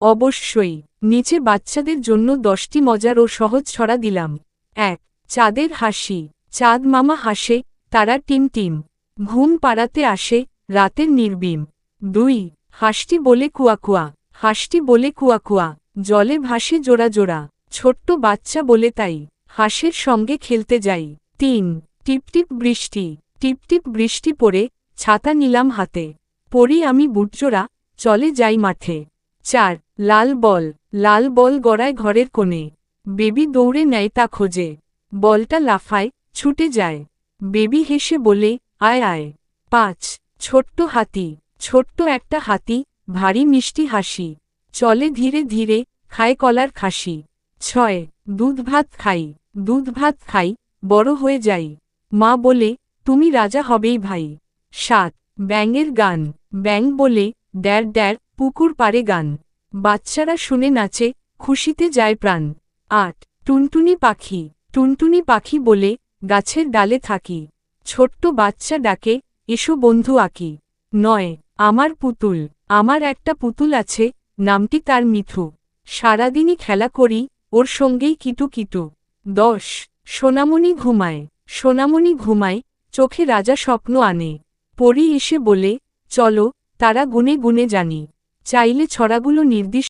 অবশ্যই, নিচে বাচ্চাদের জন্য দশটি মজার ও সহজ ছড়া দিলাম। এক, চাঁদের হাসি। চাঁদ মামা হাসে, তারা টিম টিম। ঘুম পাড়াতে আসে, রাতের নির্বিম। দুই, হাসটি বলে কুয়া কুয়া। হাসটি বলে কুয়া কুয়া। জলে ভাসে জোড়া জোড়া। ছোট্ট বাচ্চা বলে তাই। হাঁসের সঙ্গে খেলতে যাই। তিন টিপটিপ বৃষ্টি। টিপটিপ বৃষ্টি পড়ে, ছাতা নিলাম হাতে। পড়ি আমি বুটজোড়া, চলে যাই মাঠে। চার, লাল বল লাল বল গড়ায় ঘরের কোণে। বেবি দৌড়ে নেয় তা খোঁজে। বলটা লাফায়, ছুটে যায়। বেবি হেসে বলে, আয় আয়। পাঁচ, ছোট্ট হাতি, ছোট্ট একটা হাতি, ভারী মিষ্টি হাসি। চলে ধীরে ধীরে, খায় কলার খাসি। ছয়, দুধ ভাত খাই, দুধ ভাত খাই, বড় হয়ে যাই। মা বলে, তুমি রাজা হবেই ভাই। সাত, ব্যাঙের গান। ব্যাঙ বলে ড্যার ড্যার পুকুর পারে গান। বাচ্চারা শুনে নাচে, খুশিতে যায় প্রাণ। আট, টুনটুনি পাখি। টুনটুনি পাখি বলে গাছের ডালে থাকি। ছোট্ট বাচ্চা ডাকে, এসো বন্ধু আঁকি। নয়, আমার পুতুল। আমার একটা পুতুল আছে, নামটি তার মিঠু। সারাদিনই খেলা করি, ওর সঙ্গেই কিটু কিটু। দশ, সোনামণি ঘুমায়। সোনামণি ঘুমায়, চোখে রাজা স্বপ্ন আনে। পরি এসে বলে, চলো, তারা গুনে গুনে জানি। চাইলে ছড়াগুলো নির্দিষ্ট